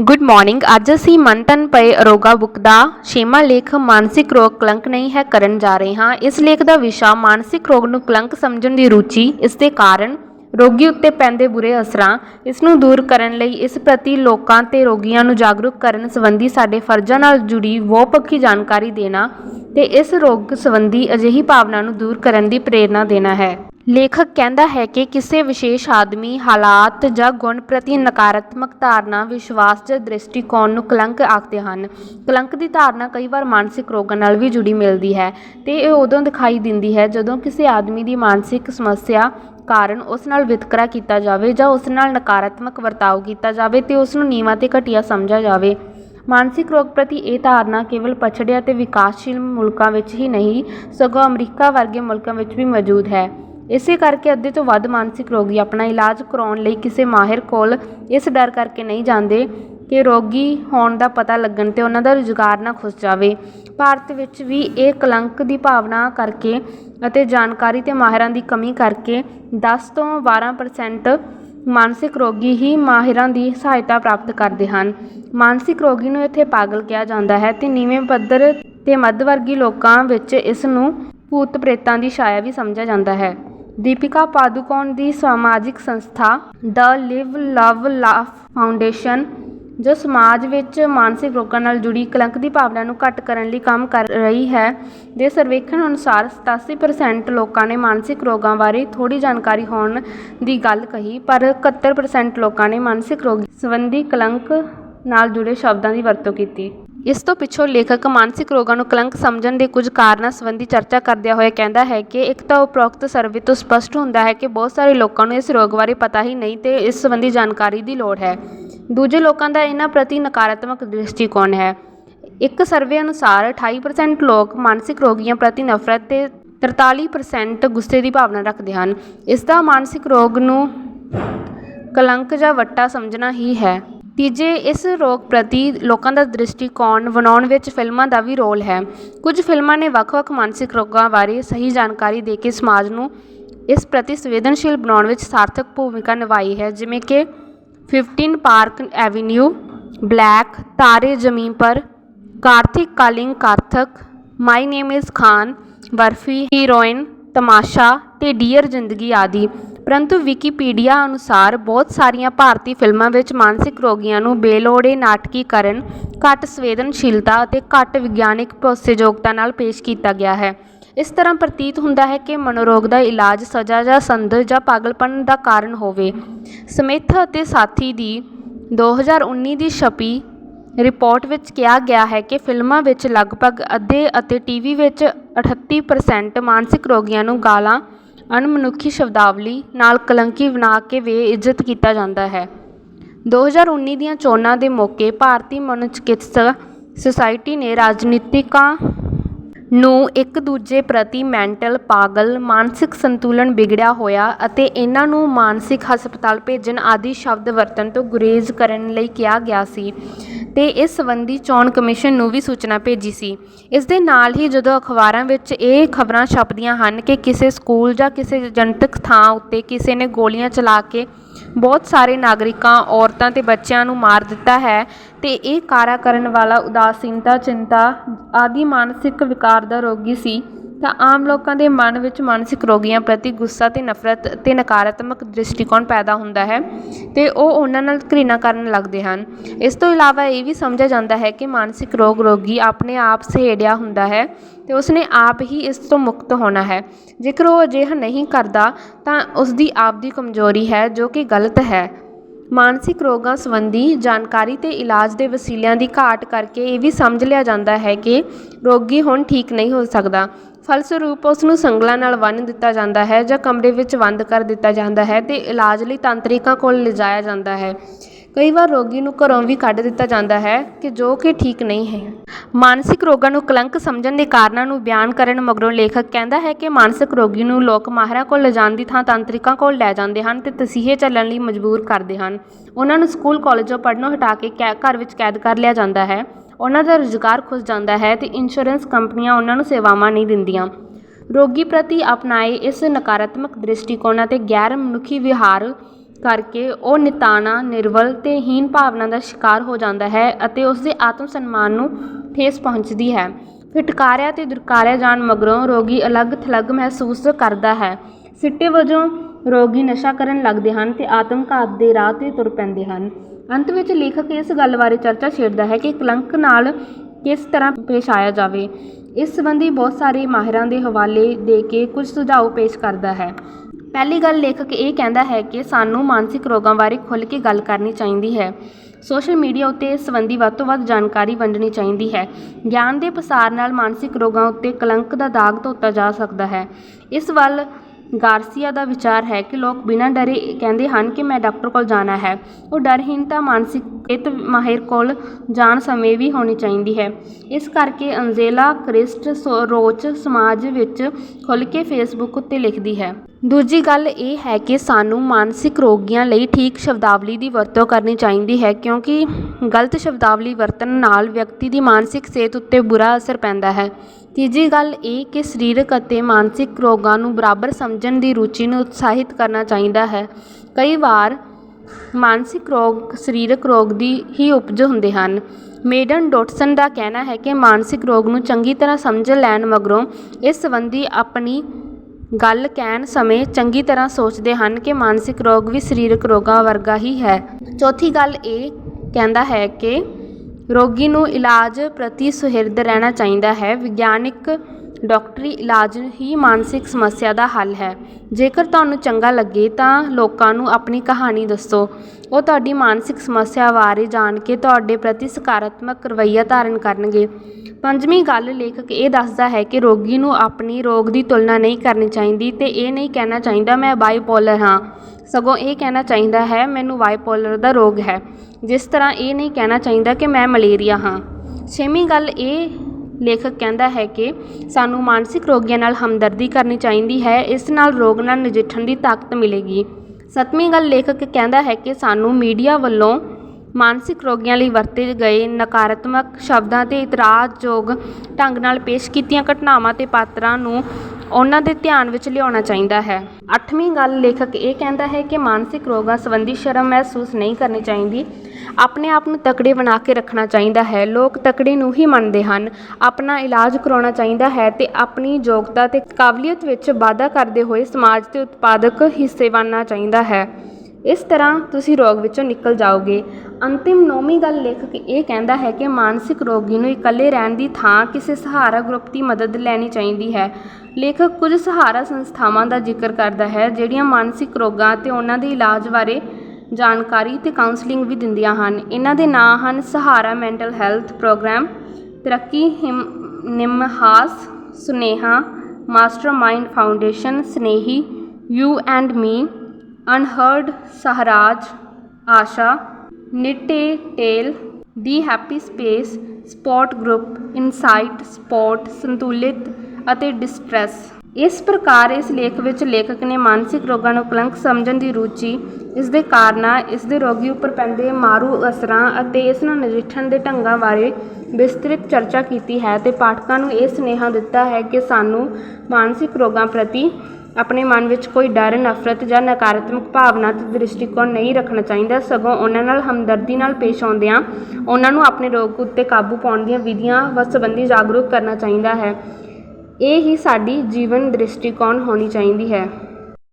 Good morning ਅੱਜ ਅਸੀਂ ਮਨ ਤਨ ਪਏ ਅਰੋਗਾ ਬੁੱਕ ਦਾ। ਛੇਵਾਂ ਲੇਖ ਮਾਨਸਿਕ ਰੋਗ ਕਲੰਕ ਨਹੀਂ ਹੈ, ਕਰਨ ਜਾ ਰਹੇ ਹਾਂ। ਇਸ ਲੇਖ ਦਾ ਵਿਸ਼ਾ ਮਾਨਸਿਕ ਰੋਗ ਨੂੰ ਕਲੰਕ ਸਮਝਣ ਦੀ ਰੁਚੀ, ਇਸ ਦੇ ਕਾਰਨ ਰੋਗੀ ਉੱਤੇ ਪੈਂਦੇ ਬੁਰੇ ਅਸਰਾਂ, ਇਸ ਨੂੰ ਦੂਰ ਕਰਨ ਲਈ ਇਸ ਪ੍ਰਤੀ ਲੋਕਾਂ ਤੇ ਰੋਗੀਆਂ ਨੂੰ ਜਾਗਰੂਕ ਕਰਨ ਸੰਬੰਧੀ ਸਾਡੇ ਫਰਜ਼ਾਂ ਨਾਲ ਜੁੜੀ ਬਹੁਪੱਖੀ ਜਾਣਕਾਰੀ ਦੇਣਾ ਤੇ ਇਸ ਰੋਗ ਸੰਬੰਧੀ ਅਜਿਹੀ ਭਾਵਨਾ ਨੂੰ ਦੂਰ ਕਰਨ ਦੀ ਪ੍ਰੇਰਣਾ ਦੇਣਾ ਹੈ। ਲੇਖਕ ਕਹਿੰਦਾ ਹੈ ਕਿ ਕਿਸੇ ਵਿਸ਼ੇਸ਼ ਆਦਮੀ, ਹਾਲਾਤ ਜਾਂ ਗੁਣ ਪ੍ਰਤੀ ਨਕਾਰਾਤਮਕ ਧਾਰਨਾ ਵਿਸ਼ਵਾਸ ਜਾਂ ਦ੍ਰਿਸ਼ਟੀਕੋਣ ਨੂੰ ਕਲੰਕ ਆਖਦੇ ਹਨ। ਕਲੰਕ ਦੀ ਧਾਰਨਾ ਕਈ ਵਾਰ ਮਾਨਸਿਕ ਰੋਗਾਂ ਨਾਲ ਵੀ ਜੁੜੀ ਮਿਲਦੀ ਹੈ ਤੇ ਇਹ ਉਦੋਂ ਦਿਖਾਈ ਦਿੰਦੀ ਹੈ ਜਦੋਂ ਕਿਸੇ ਆਦਮੀ ਦੀ ਮਾਨਸਿਕ ਸਮੱਸਿਆ ਕਾਰਨ ਉਸ ਨਾਲ ਵਿਤਕਰਾ ਕੀਤਾ ਜਾਵੇ ਜਾਂ ਉਸ ਨਾਲ ਨਕਾਰਾਤਮਕ ਵਰਤਾਓ ਕੀਤਾ ਜਾਵੇ ਤੇ ਉਸ ਨੂੰ ਨੀਵਾਂ ਤੇ ਘਟੀਆ ਸਮਝਿਆ ਜਾਵੇ। ਮਾਨਸਿਕ ਰੋਗ ਪ੍ਰਤੀ ਇਹ ਧਾਰਨਾ ਕੇਵਲ ਪਛੜਿਆ ਤੇ ਵਿਕਾਸਸ਼ੀਲ ਮੁਲਕਾਂ ਵਿੱਚ ਹੀ ਨਹੀਂ, ਸਗੋਂ ਅਮਰੀਕਾ ਵਰਗੇ ਮੁਲਕਾਂ ਵਿੱਚ ਵੀ ਮੌਜੂਦ ਹੈ। ਇਸੇ ਕਰਕੇ ਅੱਧੇ ਤੋਂ ਵੱਧ ਮਾਨਸਿਕ ਰੋਗੀ ਆਪਣਾ ਇਲਾਜ ਕਰਾਉਣ ਲਈ ਕਿਸੇ ਮਾਹਿਰ ਕੋਲ ਇਸ ਡਰ ਕਰਕੇ ਨਹੀਂ ਜਾਂਦੇ ਕਿ ਰੋਗੀ ਹੋਣ ਦਾ ਪਤਾ ਲੱਗਣ ਤੇ ਉਹਨਾਂ ਦਾ ਰੁਜ਼ਗਾਰ ਨਾ ਖੁੱਸ ਜਾਵੇ। ਭਾਰਤ ਵਿੱਚ ਵੀ ਇਹ ਕਲੰਕ ਦੀ ਭਾਵਨਾ ਕਰਕੇ ਅਤੇ ਜਾਣਕਾਰੀ ਅਤੇ ਮਾਹਿਰਾਂ ਦੀ ਕਮੀ ਕਰਕੇ ਦਸ ਤੋਂ 12% ਮਾਨਸਿਕ ਰੋਗੀ ਹੀ ਮਾਹਿਰਾਂ ਦੀ ਸਹਾਇਤਾ ਪ੍ਰਾਪਤ ਕਰਦੇ ਹਨ। ਮਾਨਸਿਕ ਰੋਗੀ ਨੂੰ ਇੱਥੇ ਪਾਗਲ ਕਿਹਾ ਜਾਂਦਾ ਹੈ ਅਤੇ ਨੀਵੇਂ ਪੱਧਰ ਅਤੇ ਮੱਧ ਵਰਗੀ ਲੋਕਾਂ ਵਿੱਚ ਇਸ ਨੂੰ ਭੂਤ ਪ੍ਰੇਤਾਂ ਦੀ ਛਾਇਆ ਵੀ ਸਮਝਿਆ ਜਾਂਦਾ ਹੈ। ਦੀਪਿਕਾ ਪਾਦੂਕੋਣ ਦੀ ਸਮਾਜਿਕ ਸੰਸਥਾ ਦ ਲਿਵ ਲਵ ਲਾਫ ਫਾਊਂਡੇਸ਼ਨ ਜੋ ਸਮਾਜ ਵਿੱਚ ਮਾਨਸਿਕ ਰੋਗਾਂ ਨਾਲ ਜੁੜੀ ਕਲੰਕ ਦੀ ਭਾਵਨਾ ਨੂੰ ਘੱਟ ਕਰਨ ਲਈ ਕੰਮ ਕਰ ਰਹੀ ਹੈ ਦੇ ਸਰਵੇਖਣ ਅਨੁਸਾਰ 87% ਲੋਕਾਂ ਨੇ ਮਾਨਸਿਕ ਰੋਗਾਂ ਬਾਰੇ ਥੋੜੀ ਜਾਣਕਾਰੀ ਹੋਣ ਦੀ ਗੱਲ ਕਹੀ ਪਰ 71% ਲੋਕਾਂ ਨੇ ਮਾਨਸਿਕ ਰੋਗ ਸੰਬੰਧੀ ਕਲੰਕ ਨਾਲ ਜੁੜੇ ਸ਼ਬਦਾਂ ਦੀ ਵਰਤੋਂ ਕੀਤੀ ਇਸ ਤੋਂ ਪਿੱਛੋਂ ਲੇਖਕ ਮਾਨਸਿਕ ਰੋਗਾਂ ਨੂੰ ਕਲੰਕ ਸਮਝਣ ਦੇ ਕੁਝ ਕਾਰਨਾਂ ਸੰਬੰਧੀ ਚਰਚਾ ਕਰਦਿਆਂ ਹੋਇਆ ਕਹਿੰਦਾ ਹੈ ਕਿ ਇੱਕ ਤਾਂ ਉਪਰੋਕਤ ਸਰਵੇ ਤੋਂ ਸਪਸ਼ਟ ਹੁੰਦਾ ਹੈ ਕਿ ਬਹੁਤ ਸਾਰੇ ਲੋਕਾਂ ਨੂੰ ਇਸ ਰੋਗ ਬਾਰੇ ਪਤਾ ਹੀ ਨਹੀਂ ਤੇ ਇਸ ਸੰਬੰਧੀ ਜਾਣਕਾਰੀ ਦੀ ਲੋੜ ਹੈ। ਦੂਜੇ ਲੋਕਾਂ ਦਾ ਇਹਨਾਂ ਪ੍ਰਤੀ ਨਕਾਰਾਤਮਕ ਦ੍ਰਿਸ਼ਟੀਕੋਣ ਹੈ। ਇੱਕ ਸਰਵੇ ਅਨੁਸਾਰ 28% ਲੋਕ ਮਾਨਸਿਕ ਰੋਗੀਆਂ ਪ੍ਰਤੀ ਨਫ਼ਰਤ ਤੇ 43% ਗੁੱਸੇ ਦੀ ਭਾਵਨਾ ਰੱਖਦੇ ਹਨ। ਇਸ ਦਾ ਮਾਨਸਿਕ ਰੋਗ ਨੂੰ ਕਲੰਕ ਜਾਂ ਵੱਟਾ ਸਮਝਣਾ ਹੀ ਹੈ। ਤੀਜੇ ਇਸ ਰੋਗ ਪ੍ਰਤੀ ਲੋਕਾਂ ਦਾ ਦ੍ਰਿਸ਼ਟੀਕੋਣ ਬਣਾਉਣ ਵਿੱਚ ਫਿਲਮਾਂ ਦਾ ਵੀ ਰੋਲ ਹੈ, ਕੁਝ ਫਿਲਮਾਂ ਨੇ ਵੱਖ-ਵੱਖ ਮਾਨਸਿਕ ਰੋਗਾਂ ਬਾਰੇ ਸਹੀ ਜਾਣਕਾਰੀ ਦੇ ਕੇ ਸਮਾਜ ਨੂੰ ਇਸ ਪ੍ਰਤੀ ਸੰਵੇਦਨਸ਼ੀਲ ਬਣਾਉਣ ਵਿੱਚ ਸਾਰਥਕ ਭੂਮਿਕਾ ਨਿਭਾਈ ਹੈ, ਜਿਵੇਂ ਕਿ 15 park avenue, Black, Taare Zameen Par Karthik calling Karthik my name is Khan, Barfi, Heroine, Tamasha ਅਤੇ ਡੀਅਰ ਜ਼ਿੰਦਗੀ ਆਦਿ। ਪਰੰਤੂ ਵਿਕੀਪੀਡੀਆ ਅਨੁਸਾਰ ਬਹੁਤ ਸਾਰੀਆਂ ਭਾਰਤੀ ਫਿਲਮਾਂ ਵਿੱਚ ਮਾਨਸਿਕ ਰੋਗੀਆਂ ਨੂੰ ਬੇਲੋੜੇ ਨਾਟਕੀਕਰਨ, ਘੱਟ ਸੰਵੇਦਨਸ਼ੀਲਤਾ ਅਤੇ ਘੱਟ ਵਿਗਿਆਨਕ ਭਰੋਸੇਯੋਗਤਾ ਨਾਲ ਪੇਸ਼ ਕੀਤਾ ਗਿਆ ਹੈ। ਇਸ ਤਰ੍ਹਾਂ ਪ੍ਰਤੀਤ ਹੁੰਦਾ ਹੈ ਕਿ ਮਨੋਰੋਗ ਦਾ ਇਲਾਜ ਸਜ਼ਾ ਜਾਂ ਸੰਦ ਜਾਂ ਪਾਗਲਪਨ ਦਾ ਕਾਰਨ ਹੋਵੇ। ਸਮਿਥ ਅਤੇ ਸਾਥੀ ਦੀ 2019 ਦੀ ਛਪੀ ਰਿਪੋਰਟ ਵਿੱਚ ਕਿਹਾ ਗਿਆ ਹੈ ਕਿ ਫਿਲਮਾਂ ਵਿੱਚ ਲਗਭਗ ਅੱਧੇ ਅਤੇ ਟੀਵੀ ਵਿੱਚ 38% ਮਾਨਸਿਕ ਰੋਗੀਆਂ ਨੂੰ ਗਾਲਾਂ ਅਣਮਨੁੱਖੀ ਸ਼ਬਦਾਵਲੀ ਨਾਲ ਕਲੰਕੀ ਬਣਾ ਕੇ ਬੇਇੱਜ਼ਤ ਕੀਤਾ ਜਾਂਦਾ ਹੈ। 2019 ਦੀਆਂ ਚੋਣਾਂ ਦੇ ਮੌਕੇ ਭਾਰਤੀ ਮਨੋਚਿਕਿਤਸਕ ਸੁਸਾਇਟੀ ਨੇ ਰਾਜਨੀਤਿਕਾਂ ਨੂੰ ਇੱਕ ਦੂਜੇ ਪ੍ਰਤੀ ਮੈਂਟਲ ਪਾਗਲ, ਮਾਨਸਿਕ ਸੰਤੁਲਨ ਵਿਗੜਿਆ ਹੋਇਆ ਅਤੇ ਇਹਨਾਂ ਨੂੰ ਮਾਨਸਿਕ ਹਸਪਤਾਲ ਭੇਜਣ ਆਦਿ ਸ਼ਬਦ ਵਰਤਣ ਤੋਂ ਗੁਰੇਜ਼ ਕਰਨ ਲਈ ਕਿਹਾ ਗਿਆ ਸੀ। ਤੇ ਇਸ ਸੰਬੰਧੀ ਚੋਣ ਕਮਿਸ਼ਨ ਨੂੰ ਵੀ ਸੂਚਨਾ ਭੇਜੀ ਸੀ। ਇਸ ਦੇ ਨਾਲ ਹੀ ਜਦੋਂ ਅਖਬਾਰਾਂ ਵਿੱਚ ਇਹ ਖਬਰਾਂ ਛਪਦੀਆਂ ਹਨ ਕਿ ਕਿਸੇ ਸਕੂਲ ਜਾਂ ਕਿਸੇ ਜਨਤਕ ਥਾਂ ਉੱਤੇ ਕਿਸੇ ਨੇ ਗੋਲੀਆਂ ਚਲਾ ਕੇ ਬਹੁਤ ਸਾਰੇ ਨਾਗਰਿਕਾਂ, ਔਰਤਾਂ ਤੇ ਬੱਚਿਆਂ ਨੂੰ ਮਾਰ ਦਿੱਤਾ ਹੈ ਤੇ ਇਹ ਕਾਰਾ ਕਰਨ ਵਾਲਾ ਉਦਾਸੀਨਤਾ, ਚਿੰਤਾ ਆਦਿ ਮਾਨਸਿਕ ਵਿਕਾਰ ਦਾ ਰੋਗੀ ਸੀ। ਤਾਂ ਆਮ ਲੋਕਾਂ ਦੇ ਮਨ ਵਿੱਚ ਮਾਨਸਿਕ ਰੋਗੀਆਂ ਪ੍ਰਤੀ ਗੁੱਸਾ ਅਤੇ ਨਫ਼ਰਤ ਅਤੇ ਨਕਾਰਾਤਮਕ ਦ੍ਰਿਸ਼ਟੀਕੋਣ ਪੈਦਾ ਹੁੰਦਾ ਹੈ ਅਤੇ ਉਹ ਉਹਨਾਂ ਨਾਲ ਘ੍ਰਿਣਾ ਕਰਨ ਲੱਗਦੇ ਹਨ। ਇਸ ਤੋਂ ਇਲਾਵਾ ਇਹ ਵੀ ਸਮਝਿਆ ਜਾਂਦਾ ਹੈ ਕਿ ਮਾਨਸਿਕ ਰੋਗ ਰੋਗੀ ਆਪਣੇ ਆਪ ਸਹੇੜਿਆ ਹੁੰਦਾ ਹੈ ਤੇ ਉਸਨੇ ਆਪ ਹੀ ਇਸ ਤੋਂ ਮੁਕਤ ਹੋਣਾ ਹੈ। ਜੇਕਰ ਉਹ ਅਜਿਹਾ ਨਹੀਂ ਕਰਦਾ ਤਾਂ ਉਸਦੀ ਆਪ ਦੀ ਕਮਜ਼ੋਰੀ ਹੈ ਜੋ ਕਿ ਗਲਤ ਹੈ। ਮਾਨਸਿਕ ਰੋਗਾਂ ਸੰਬੰਧੀ ਜਾਣਕਾਰੀ ਅਤੇ ਇਲਾਜ ਦੇ ਵਸੀਲਿਆਂ ਦੀ ਘਾਟ ਕਰਕੇ ਇਹ ਵੀ ਸਮਝ ਲਿਆ ਜਾਂਦਾ ਹੈ ਕਿ ਰੋਗੀ ਹੁਣ ਠੀਕ ਨਹੀਂ ਹੋ ਸਕਦਾ। ਫਲਸਰੂਪ ਉਸ ਨੂੰ ਸੰਗਲਾਂ ਨਾਲ ਬੰਨ੍ਹ ਦਿੱਤਾ ਜਾਂਦਾ ਹੈ ਜਾਂ ਕਮਰੇ ਵਿੱਚ ਬੰਦ ਕਰ ਦਿੱਤਾ ਜਾਂਦਾ ਹੈ ਅਤੇ ਇਲਾਜ ਲਈ ਤਾਂਤਰਿਕਾਂ ਕੋਲ ਲਿਜਾਇਆ ਜਾਂਦਾ ਹੈ। ਕਈ ਵਾਰ ਰੋਗੀ ਨੂੰ ਘਰੋਂ ਵੀ ਕੱਢ ਦਿੱਤਾ ਜਾਂਦਾ ਹੈ ਕਿ ਜੋ ਕਿ ਠੀਕ ਨਹੀਂ ਹੈ। ਮਾਨਸਿਕ ਰੋਗਾਂ ਨੂੰ ਕਲੰਕ ਸਮਝਣ ਦੇ ਕਾਰਨਾਂ ਨੂੰ ਬਿਆਨ ਕਰਨ ਮਗਰੋਂ ਲੇਖਕ ਕਹਿੰਦਾ ਹੈ ਕਿ ਮਾਨਸਿਕ ਰੋਗੀ ਨੂੰ ਲੋਕ ਮਾਹਿਰਾਂ ਕੋਲ ਲਿਜਾਣ ਦੀ ਥਾਂ ਤਾਂਤਰਿਕਾਂ ਕੋਲ ਲੈ ਜਾਂਦੇ ਹਨ ਤੇ ਤਸੀਹੇ ਚੱਲਣ ਲਈ ਮਜਬੂਰ ਕਰਦੇ ਹਨ। ਉਹਨਾਂ ਨੂੰ ਸਕੂਲ, ਕਾਲਜੋਂ ਪੜ੍ਹਨੋਂ ਹਟਾ ਕੇ ਕੈ, ਘਰ ਵਿੱਚ ਕੈਦ ਕਰ ਲਿਆ ਜਾਂਦਾ ਹੈ। ਉਹਨਾਂ ਦਾ ਰੁਜ਼ਗਾਰ ਖੁੱਸ ਜਾਂਦਾ ਹੈ ਤੇ ਇੰਸ਼ੋਰੈਂਸ ਕੰਪਨੀਆਂ ਉਹਨਾਂ ਨੂੰ ਸੇਵਾਵਾਂ ਨਹੀਂ ਦਿੰਦੀਆਂ। ਰੋਗੀ ਪ੍ਰਤੀ ਅਪਣਾਏ ਇਸ ਨਕਾਰਾਤਮਕ ਦ੍ਰਿਸ਼ਟੀਕੋਣਾਂ ਤੇ ਗੈਰ ਮਨੁੱਖੀ ਵਿਹਾਰ ਕਰਕੇ ਉਹ ਨਿਤਾਣਾ, ਨਿਰਵਲ ਅਤੇ ਹੀਨ ਭਾਵਨਾ ਦਾ ਸ਼ਿਕਾਰ ਹੋ ਜਾਂਦਾ ਹੈ ਅਤੇ ਉਸਦੇ ਆਤਮ ਸਨਮਾਨ ਨੂੰ ਠੇਸ ਪਹੁੰਚਦੀ ਹੈ। ਫਿਟਕਾਰਿਆ ਅਤੇ ਦੁਰਕਾਰਿਆ ਜਾਣ ਮਗਰੋਂ ਰੋਗੀ ਅਲੱਗ ਥਲੱਗ ਮਹਿਸੂਸ ਕਰਦਾ ਹੈ। ਸਿੱਟੇ ਵਜੋਂ ਰੋਗੀ ਨਸ਼ਾ ਕਰਨ ਲੱਗਦੇ ਹਨ ਤੇ ਆਤਮਘਾਤ ਦੇ ਰਾਹ ਤੇ ਤੁਰ ਪੈਂਦੇ ਹਨ। ਅੰਤ ਵਿੱਚ ਲੇਖਕ ਇਸ ਗੱਲ ਬਾਰੇ ਚਰਚਾ ਛੇੜਦਾ ਹੈ ਕਿ ਕਲੰਕ ਨਾਲ ਕਿਸ ਤਰ੍ਹਾਂ ਪੇਸ਼ ਆਇਆ ਜਾਵੇ। ਇਸ ਸੰਬੰਧੀ ਬਹੁਤ ਸਾਰੇ ਮਾਹਿਰਾਂ ਦੇ ਹਵਾਲੇ ਦੇ ਕੇ ਕੁਝ ਸੁਝਾਅ ਪੇਸ਼ ਕਰਦਾ ਹੈ। ਪਹਿਲੀ ਗੱਲ ਲੇਖਕ ਇਹ ਕਹਿੰਦਾ ਹੈ ਕਿ ਸਾਨੂੰ ਮਾਨਸਿਕ ਰੋਗਾਂ ਬਾਰੇ ਖੁੱਲ੍ਹ ਕੇ ਗੱਲ ਕਰਨੀ ਚਾਹੀਦੀ ਹੈ। ਸੋਸ਼ਲ ਮੀਡੀਆ ਉੱਤੇ ਇਸ ਸੰਬੰਧੀ ਵੱਧ ਤੋਂ ਵੱਧ ਜਾਣਕਾਰੀ ਵੰਡਣੀ ਚਾਹੀਦੀ ਹੈ। ਗਿਆਨ ਦੇ ਪਸਾਰ ਨਾਲ ਮਾਨਸਿਕ ਰੋਗਾਂ ਉੱਤੇ ਕਲੰਕ ਦਾ ਦਾਗ ਧੋਤਾ ਜਾ ਸਕਦਾ ਹੈ। ਇਸ ਵੱਲ ਗਾਰਸੀਆ ਦਾ ਵਿਚਾਰ ਹੈ ਕਿ ਲੋਕ ਬਿਨਾਂ ਡਰੇ ਕਹਿੰਦੇ ਹਨ ਕਿ ਮੈਂ ਡਾਕਟਰ ਕੋਲ ਜਾਣਾ ਹੈ। ਉਹ ਡਰਹੀਨਤਾ ਮਾਨਸਿਕ ਸਿਹਤ ਮਾਹਿਰ ਕੋਲ ਜਾਣ ਸਮੇਂ ਵੀ ਹੋਣੀ ਚਾਹੀਦੀ ਹੈ। ਇਸ ਕਰਕੇ ਅੰਜੇਲਾ ਕ੍ਰਿਸਟ ਸੋ- ਰੋਚ ਸਮਾਜ ਵਿੱਚ ਖੁੱਲ੍ਹ ਕੇ ਫੇਸਬੁੱਕ ਉੱਤੇ ਲਿਖਦੀ ਹੈ। ਦੂਜੀ ਗੱਲ ਇਹ ਹੈ ਕਿ ਸਾਨੂੰ ਮਾਨਸਿਕ ਰੋਗੀਆਂ ਲਈ ਠੀਕ ਸ਼ਬਦਾਵਲੀ ਦੀ ਵਰਤੋਂ ਕਰਨੀ ਚਾਹੀਦੀ ਹੈ, ਕਿਉਂਕਿ ਗਲਤ ਸ਼ਬਦਾਵਲੀ ਵਰਤਣ ਨਾਲ ਵਿਅਕਤੀ ਦੀ ਮਾਨਸਿਕ ਸਿਹਤ ਉੱਤੇ ਬੁਰਾ ਅਸਰ ਪੈਂਦਾ ਹੈ। ਤੀਜੀ ਗੱਲ ਇਹ ਕਿ ਸਰੀਰਕ ਅਤੇ ਮਾਨਸਿਕ ਰੋਗਾਂ ਨੂੰ ਬਰਾਬਰ ਸਮਝਣ ਦੀ ਰੁਚੀ ਨੂੰ ਉਤਸ਼ਾਹਿਤ ਕਰਨਾ ਚਾਹੀਦਾ ਹੈ। ਕਈ ਵਾਰ ਮਾਨਸਿਕ ਰੋਗ ਸਰੀਰਕ ਰੋਗ ਦੀ ਹੀ ਉਪਜ ਹੁੰਦੇ ਹਨ। ਮੇਡਨ ਡੋਟਸਨ ਦਾ ਕਹਿਣਾ ਹੈ ਕਿ ਮਾਨਸਿਕ ਰੋਗ ਨੂੰ ਚੰਗੀ ਤਰ੍ਹਾਂ ਸਮਝ ਲੈਣ ਮਗਰੋਂ ਇਸ ਸੰਬੰਧੀ ਆਪਣੀ ਗੱਲ ਕਹਿਣ ਸਮੇਂ ਚੰਗੀ ਤਰ੍ਹਾਂ ਸੋਚਦੇ ਹਨ ਕਿ ਮਾਨਸਿਕ ਰੋਗ ਵੀ ਸਰੀਰਕ ਰੋਗਾਂ ਵਰਗਾ ਹੀ ਹੈ। ਚੌਥੀ ਗੱਲ ਇਹ ਕਹਿੰਦਾ ਹੈ ਕਿ ਰੋਗੀ ਨੂੰ ਇਲਾਜ ਪ੍ਰਤੀ ਸੁਹਿਰਦ ਰਹਿਣਾ ਚਾਹੀਦਾ ਹੈ। ਵਿਗਿਆਨਿਕ ਡਾਕਟਰੀ ਇਲਾਜ ਹੀ ਮਾਨਸਿਕ ਸਮੱਸਿਆ ਦਾ ਹੱਲ ਹੈ। ਜੇਕਰ ਤੁਹਾਨੂੰ ਚੰਗਾ ਲੱਗੇ ਤਾਂ ਲੋਕਾਂ ਨੂੰ ਆਪਣੀ ਕਹਾਣੀ ਦੱਸੋ। ਉਹ ਤੁਹਾਡੀ ਮਾਨਸਿਕ ਸਮੱਸਿਆ ਬਾਰੇ ਜਾਣ ਕੇ ਤੁਹਾਡੇ ਪ੍ਰਤੀ ਸਕਾਰਾਤਮਕ ਰਵੱਈਆ ਧਾਰਨ ਕਰਨਗੇ। ਪੰਜਵੀਂ ਗੱਲ ਲੇਖਕ ਇਹ ਦੱਸਦਾ ਹੈ ਕਿ ਰੋਗੀ ਨੂੰ ਆਪਣੀ ਰੋਗ ਦੀ ਤੁਲਨਾ ਨਹੀਂ ਕਰਨੀ ਚਾਹੀਦੀ ਤੇ ਇਹ ਨਹੀਂ ਕਹਿਣਾ ਚਾਹੀਦਾ, ਮੈਂ ਬਾਈਪੋਲਰ ਹਾਂ। ਸਗੋਂ ਇਹ ਕਹਿਣਾ ਚਾਹੀਦਾ ਹੈ, ਮੈਨੂੰ ਬਾਈਪੋਲਰ ਦਾ ਰੋਗ ਹੈ। ਜਿਸ ਤਰ੍ਹਾਂ ਇਹ ਨਹੀਂ ਕਹਿਣਾ ਚਾਹੀਦਾ ਕਿ ਮੈਂ ਮਲੇਰੀਆ ਹਾਂ। ਛੇਵੀਂ ਗੱਲ ਇਹ ਲੇਖਕ ਕਹਿੰਦਾ ਹੈ ਕਿ ਸਾਨੂੰ ਮਾਨਸਿਕ ਰੋਗੀਆਂ ਨਾਲ ਹਮਦਰਦੀ ਕਰਨੀ ਚਾਹੀਦੀ ਹੈ, ਇਸ ਨਾਲ ਰੋਗ ਨਾਲ ਨਜਿੱਠਣ ਦੀ ਤਾਕਤ ਮਿਲੇਗੀ। ਸੱਤਵੀਂ ਗੱਲ ਲੇਖਕ ਕਹਿੰਦਾ ਹੈ ਕਿ ਸਾਨੂੰ ਮੀਡੀਆ ਵੱਲੋਂ ਮਾਨਸਿਕ ਰੋਗੀਆਂ ਲਈ ਵਰਤੇ ਗਏ ਨਕਾਰਾਤਮਕ ਸ਼ਬਦਾਂ ਤੇ ਇਤਰਾਜ਼ਯੋਗ ਢੰਗ ਨਾਲ ਪੇਸ਼ ਕੀਤੀਆਂ ਘਟਨਾਵਾਂ ਤੇ ਪਾਤਰਾਂ ਨੂੰ ਉਹਨਾਂ ਦੇ ਧਿਆਨ ਵਿੱਚ ਲਿਆਉਣਾ ਚਾਹੀਦਾ ਹੈ। ਅੱਠਵੀਂ ਗੱਲ ਲੇਖਕ ਇਹ ਕਹਿੰਦਾ ਹੈ ਕਿ ਮਾਨਸਿਕ ਰੋਗਾਂ ਸੰਬੰਧੀ ਸ਼ਰਮ ਮਹਿਸੂਸ ਨਹੀਂ ਕਰਨੀ ਚਾਹੀਦੀ। ਆਪਣੇ ਆਪ ਨੂੰ ਤਕੜੇ ਬਣਾ ਕੇ ਰੱਖਣਾ ਚਾਹੀਦਾ ਹੈ। ਲੋਕ ਤਕੜੇ ਨੂੰ ਹੀ ਮੰਨਦੇ ਹਨ। ਆਪਣਾ ਇਲਾਜ ਕਰਾਉਣਾ ਚਾਹੀਦਾ ਹੈ ਤੇ ਆਪਣੀ ਯੋਗਤਾ ਤੇ ਕਾਬਲੀਅਤ ਵਿੱਚ ਵਾਧਾ ਕਰਦੇ ਹੋਏ ਸਮਾਜ ਦੇ ਉਤਪਾਦਕ ਹਿੱਸੇ ਬਣਨਾ ਚਾਹੀਦਾ ਹੈ। ਇਸ ਤਰ੍ਹਾਂ ਤੁਸੀਂ ਰੋਗ ਵਿੱਚੋਂ ਨਿਕਲ ਜਾਓਗੇ। ਅੰਤਿਮ ਨੌਵੀਂ ਗੱਲ ਲੇਖਕ ਇਹ ਕਹਿੰਦਾ ਹੈ ਕਿ ਮਾਨਸਿਕ ਰੋਗੀ ਨੂੰ ਇਕੱਲੇ ਰਹਿਣ ਦੀ ਥਾਂ ਕਿਸੇ ਸਹਾਰਾ ਗਰੁੱਪ ਦੀ ਮਦਦ ਲੈਣੀ ਚਾਹੀਦੀ ਹੈ। ਲੇਖਕ ਕੁਝ ਸਹਾਰਾ ਸੰਸਥਾਵਾਂ ਦਾ ਜ਼ਿਕਰ ਕਰਦਾ ਹੈ, ਜਿਹੜੀਆਂ ਮਾਨਸਿਕ ਰੋਗਾਂ ਅਤੇ ਉਹਨਾਂ ਦੇ ਇਲਾਜ ਬਾਰੇ ਜਾਣਕਾਰੀ ਤੇ ਕਾਉਂਸਲਿੰਗ ਵੀ ਦਿੰਦੀਆਂ ਹਨ। ਇਹਨਾਂ ਦੇ ਨਾਂ ਹਨ ਸਹਾਰਾ ਮੈਂਟਲ ਹੈਲਥ ਪ੍ਰੋਗਰਾਮ, ਤਰੱਕੀ ਹਿਮ, NIMHANS, Suneha, mastermind foundation, Snehi, you and me unheard ਸਹਰਾਜ, Asha, Nitte tail, the happy space support group, insight support ਸੰਤੁਲਿਤ ਅਤੇ ਡਿਸਟ੍ਰੈਸ। ਇਸ ਪ੍ਰਕਾਰ ਇਸ ਲੇਖ ਵਿੱਚ ਲੇਖਕ ਨੇ ਮਾਨਸਿਕ ਰੋਗਾਂ ਨੂੰ ਕਲੰਕ ਸਮਝਣ ਦੀ ਰੁਚੀ, ਇਸ ਦੇ ਕਾਰਨਾਂ, ਇਸ ਦੇ ਰੋਗੀ ਉੱਪਰ ਪੈਂਦੇ ਮਾਰੂ ਅਸਰਾਂ ਅਤੇ ਇਸ ਨਾਲ ਨਜਿੱਠਣ ਦੇ ਢੰਗਾਂ ਬਾਰੇ ਵਿਸਤ੍ਰਿਤ ਚਰਚਾ ਕੀਤੀ ਹੈ ਤੇ ਪਾਠਕਾਂ ਨੂੰ ਇਹ ਸੁਨੇਹਾ ਦਿੱਤਾ ਹੈ ਕਿ ਸਾਨੂੰ ਮਾਨਸਿਕ ਰੋਗਾਂ ਪ੍ਰਤੀ ਆਪਣੇ ਮਨ ਵਿੱਚ ਕੋਈ ਡਰ, ਨਫ਼ਰਤ ਜਾਂ ਨਕਾਰਾਤਮਕ ਭਾਵਨਾ ਤੇ ਦ੍ਰਿਸ਼ਟੀਕੋਣ ਨਹੀਂ ਰੱਖਣਾ ਚਾਹੀਦਾ। ਸਗੋਂ ਉਹਨਾਂ ਨਾਲ ਹਮਦਰਦੀ ਨਾਲ ਪੇਸ਼ ਆਉਂਦਿਆਂ ਉਹਨਾਂ ਨੂੰ ਆਪਣੇ ਰੋਗ ਉੱਤੇ ਕਾਬੂ ਪਾਉਣ ਦੀਆਂ ਵਿਧੀਆਂ ਵ ਸੰਬੰਧੀ ਜਾਗਰੂਕ ਕਰਨਾ ਚਾਹੀਦਾ ਹੈ। ਇਹ ਹੀ ਸਾਡੀ ਜੀਵਨ ਦ੍ਰਿਸ਼ਟੀਕੋਣ ਹੋਣੀ ਚਾਹੀਦੀ ਹੈ।